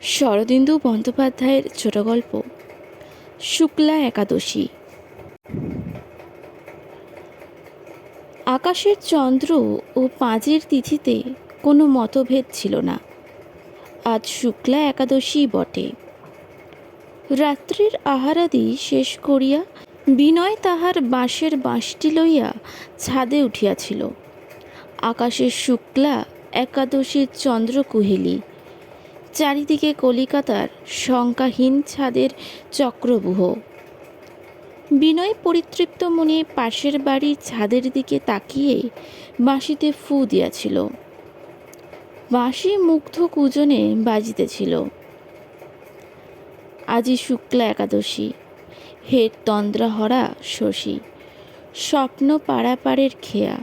শরদিন্দু বন্দ্যোপাধ্যায়ের ছোট গল্প, শুক্লা একাদশী। আকাশের চন্দ্র ও পাঁচের তিথিতে কোনো মতভেদ ছিল না। আজ শুক্লা একাদশী বটে। রাত্রির আহারাদি শেষ করিয়া বিনয় তাহার বাঁশের বাঁশটি লইয়া ছাদে উঠিয়াছিল। আকাশের শুক্লা একাদশীর চন্দ্র কুহেলি। চারিদিকে কলিকাতার শঙ্কাহীন ছাদের চক্রবুহ। বিনয় পরিতৃপ্ত মনে পাশের বাড়ির ছাদের দিকে তাকিয়ে বাঁশিতে ফু দিয়াছিল। বাঁশি মুগ্ধ কুজনে বাজিতেছিল। আজি শুক্লা একাদশী হের তন্দ্রাহরা শশী, স্বপ্ন পাড়াপাড়ের খেয়া,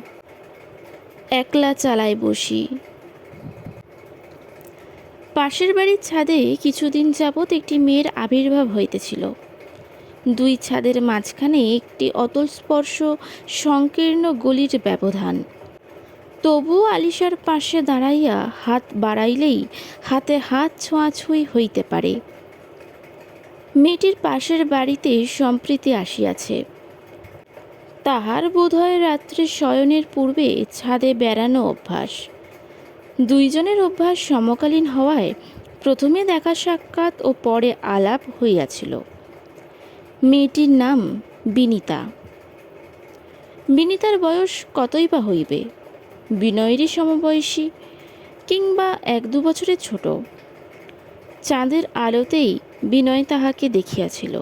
একলা চালায় বসি। পাশের বাড়ির ছাদে কিছুদিন যাবৎ একটি মেয়ের আবির্ভাব হইতেছিল। দুই ছাদের মাঝখানে একটি অতল স্পর্শ সংকীর্ণ গলির ব্যবধান। তবু আলিশার পাশে দাঁড়াইয়া হাত বাড়াইলেই হাতে হাত ছোঁয়াছুঁই হইতে পারে। মেয়েটির পাশের বাড়িতে সম্প্রীতি আসিয়াছে। তাহার বোধহয় রাত্রে শয়নের পূর্বে ছাদে বেড়ানো অভ্যাস। দুইজনের অভ্যাস সমকালীন হওয়ায় প্রথমে দেখা সাক্ষাৎ ও পরে আলাপ হইয়াছিল। মেয়েটির নাম বিনিতা। বিনিতার বয়স কতই বা হইবে? বিনয়েরই সমবয়সী কিংবা এক দু বছরের ছোট। চাঁদের আলোতেই বিনয় তাহাকে দেখিয়াছিল।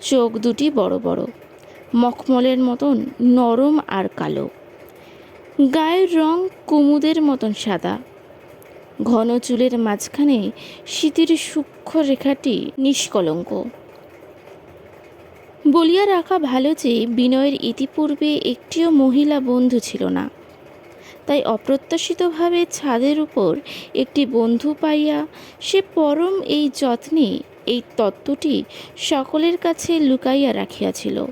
চোখ দুটি বড় বড়, মখমলের মতন নরম আর কালো। গায়ের রং কুমুদের মতন সাদা। ঘন চুলের মাঝখানে শীতের সূক্ষ্ম রেখাটি নিষ্কলঙ্ক। বলিয়া রাখা ভালো যে বিনয়ের ইতিপূর্বে একটিও মহিলা বন্ধু ছিল না। তাই অপ্রত্যাশিতভাবে ছাদের উপর একটি বন্ধু পাইয়া সে পরম এই যত্নে এই তত্ত্বটি সকলের কাছে লুকাইয়া রাখিয়াছিল।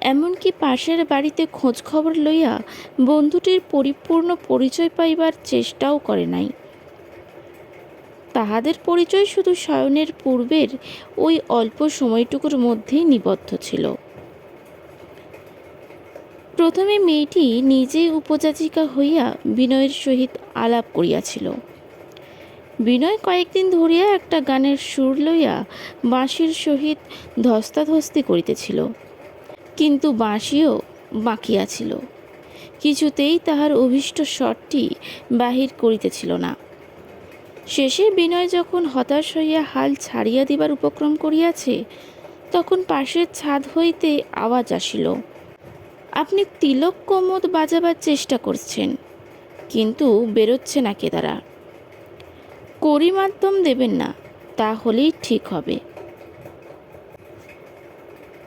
এমনকি পাশের বাড়িতে খোঁজ খবর লইয়া বন্ধুটির পরিপূর্ণ পরিচয় পাইবার চেষ্টাও করে নাই। তাহাদের পরিচয় শুধু শয়নের পূর্বের ওই অল্প সময়টুকুর মধ্যেই নিবদ্ধ ছিল। প্রথমে মেয়েটি নিজেই উপযাচিকা হইয়া বিনয়ের সহিত আলাপ করিয়াছিল। বিনয় কয়েকদিন ধরিয়া একটা গানের সুর লইয়া বাঁশির সহিত ধস্তাধস্তি করিতেছিল। কিন্তু বাঁশিও বাঁকিয়াছিল কিছুতেই তাহার অভীষ্ট স্বরটি বাহির করিতেছিল না। শেষে বিনয় যখন হতাশ হইয়া হাল ছাড়িয়া দিবার উপক্রম করিয়াছে, তখন পাশের ছাদ হইতে আওয়াজ আসিল। আপনি তিলক কোমদ বাজাবার চেষ্টা করছেন, কিন্তু বেরোচ্ছে না কেদারা। করি মাধ্যম দেবেন না তাহলেই ঠিক হবে।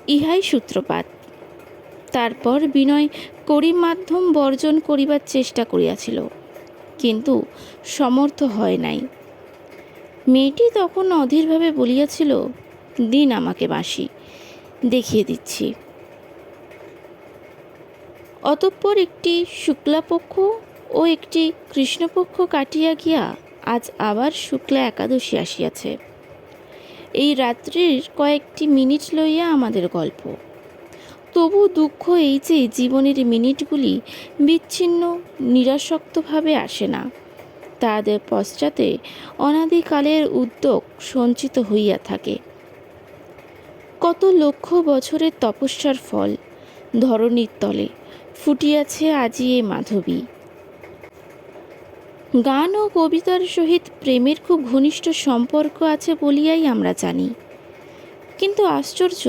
ইহাই সূত্রপাত। তারপর বিনয় করি মাধ্যম বর্জন করিবার চেষ্টা করিয়াছিল। কিন্তু সমর্থ হয় নাই। মেয়েটি তখন অধীরভাবে বলিয়াছিল, দিন আমাকে বাসি দেখিয়ে দিচ্ছি। অতঃপর একটি শুক্লাপক্ষ ও একটি কৃষ্ণপক্ষ কাটিয়া গিয়া আজ আবার শুক্লা একাদশী আসিয়াছে। এই রাত্রির কয়েকটি মিনিট লইয়া আমাদের গল্প। তবু দুঃখ এই যে জীবনের মিনিটগুলি বিচ্ছিন্ন, নিরাসক্তভাবে আসে না। তাদের পশ্চাতে অনাদিকালের উদ্যোগ সঞ্চিত হইয়া থাকে। কত লক্ষ বছরের তপস্যার ফল ধরণীর তলে ফুটিয়াছে আজি এ মাধবী। গান ও কবিতার সহিত প্রেমের খুব ঘনিষ্ঠ সম্পর্ক আছে বলিয়াই আমরা জানি। কিন্তু আশ্চর্য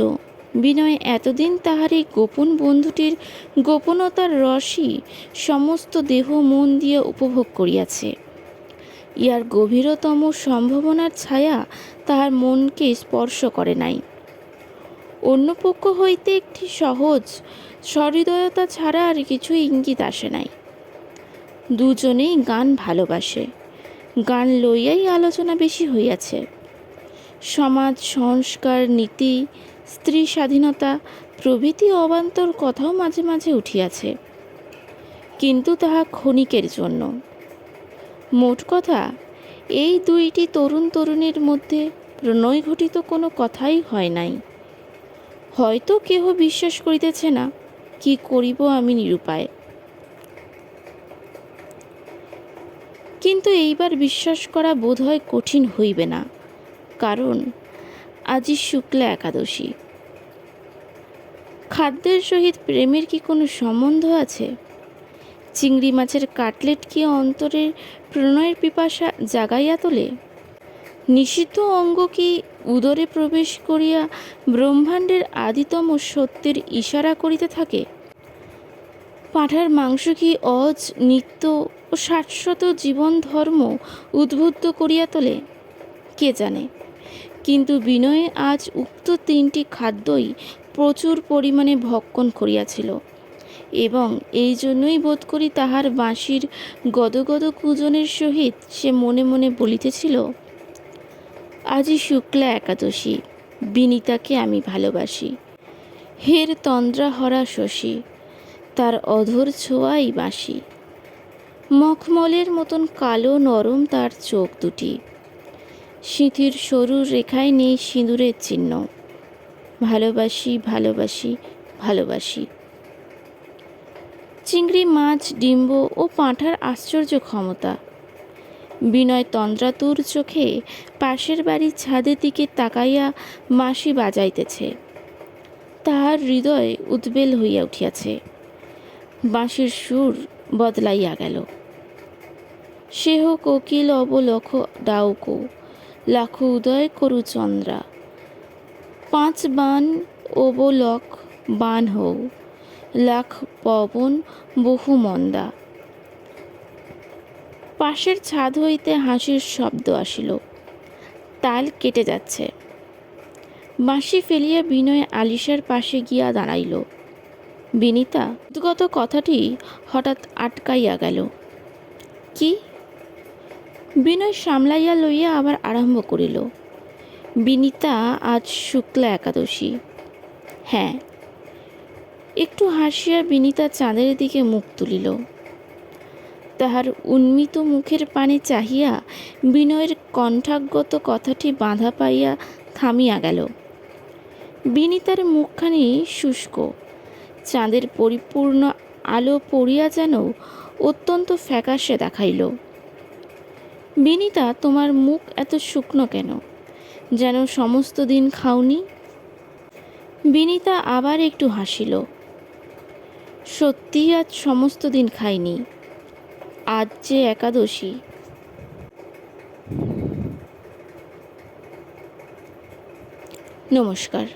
বিনয় এতদিন তাহার এই গোপন বন্ধুটির গোপনতার রসই সমস্ত দেহ মন দিয়ে উপভোগ করিয়াছে। ইহার গভীরতম সম্ভাবনার ছায়া তাহার মনকে স্পর্শ করে নাই। অন্য পক্ষ হইতে একটি সহজ সহৃদয়তা ছাড়া আর কিছু ইঙ্গিত আসে নাই। দুজনেই গান ভালোবাসে, গান লইয়াই আলোচনা বেশি হইয়াছে। সমাজ, সংস্কার, নীতি স্ত্রী স্বাধীনতা, প্রভৃতি অবান্তর কথাও মাঝে মাঝে উঠিয়াছে। কিন্তু তাহা ক্ষণিকের জন্য। মোট কথা, এই দুইটি তরুণ তরুণীর মধ্যে প্রণয় ঘটিত কোনো কথাই হয় নাই। হয়তো কেহ বিশ্বাস করিতেছে না, কি করিব আমি নিরুপায়। কিন্তু এইবার বিশ্বাস করা বোধ হয় কঠিন হইবে না, কারণ আজি শুক্লা একাদশী। খাদ্যের সহিত প্রেমের কি কোনো সম্বন্ধ আছে? চিংড়ি মাছের কাটলেট কি অন্তরের প্রণয়ের পিপাসা জাগাইয়া তোলে? নিষিদ্ধ অঙ্গ কি উদরে প্রবেশ করিয়া ব্রহ্মাণ্ডের আদিতম সত্যের ইশারা করিতে থাকে? পাঁঠার মাংস কি অজ, নিত্য ও শাশ্বত জীবন ধর্ম উদ্বুদ্ধ করিয়া তোলে? কে জানে? কিন্তু বিনয়ে আজ উক্ত তিনটি খাদ্যই প্রচুর পরিমাণে ভক্ষণ করিয়াছিল এবং এই জন্যই বোধ করি তাহার বাঁশির গদগদ কুজনের সহিত সে মনে মনে বলিতেছিল আজই শুক্লা একাদশী, বিনিতাকে আমি ভালোবাসি। হের তন্দ্রা হরা শশী, তার অধর ছোঁয়াই বাঁশি। মখমলের মতন কালো নরম তার চোখ দুটি। সিঁথির সরু রেখায় নেই সিঁদুরের চিহ্ন। ভালোবাসি ভালোবাসি ভালোবাসি। চিংড়ি, মাছ, ডিম্ব ও পাঁঠার আশ্চর্য ক্ষমতা। বিনয় তন্দ্রাতুর চোখে পাশের বাড়ির ছাদের দিকে তাকাইয়া মাসি বাজাইতেছে। তাহার হৃদয় উদ্বেল হইয়া উঠিয়াছে। বাঁশির সুর বদলাইয়া গেল। সেহ কোকিল অবলখ ডাউকো। লাখ উদয় করু চন্দ্রা। পাঁচ বান অবলক বান হৌ লাখ পবন বহু মন্দা। পাশের ছাদ হইতে হাসির শব্দ আসিল, তাল কেটে যাচ্ছে। বাঁশি ফেলিয়া বিনয় আলিশার পাশে গিয়া দাঁড়াইল। বিনিতা উদ্গত কথাটি হঠাৎ আটকাইয়া গেল। কি? বিনয় সামলাইয়া লইয়া আবার আরম্ভ করিল। বিনিতা আজ শুক্লা একাদশী। হ্যাঁ একটু হাসিয়া বিনিতা চাঁদের দিকে মুখ তুলিল। তাহার উন্মিত মুখের পানে চাহিয়া বিনয়ের কণ্ঠাগত কথাটি বাঁধা পাইয়া থামিয়া গেল। বিনিতার মুখখানি শুষ্ক। চাঁদের পরিপূর্ণ আলো পড়িয়া যেন অত্যন্ত ফ্যাকাশে দেখাইল। বিনিতা, তোমার মুখ এত শুকনো কেন? যেন সমস্ত দিন খাওনি? বিনিতা আবার একটু হাসিল। সত্যি আজ সমস্ত দিন খাইনি। আজ যে একাদশী। নমস্কার।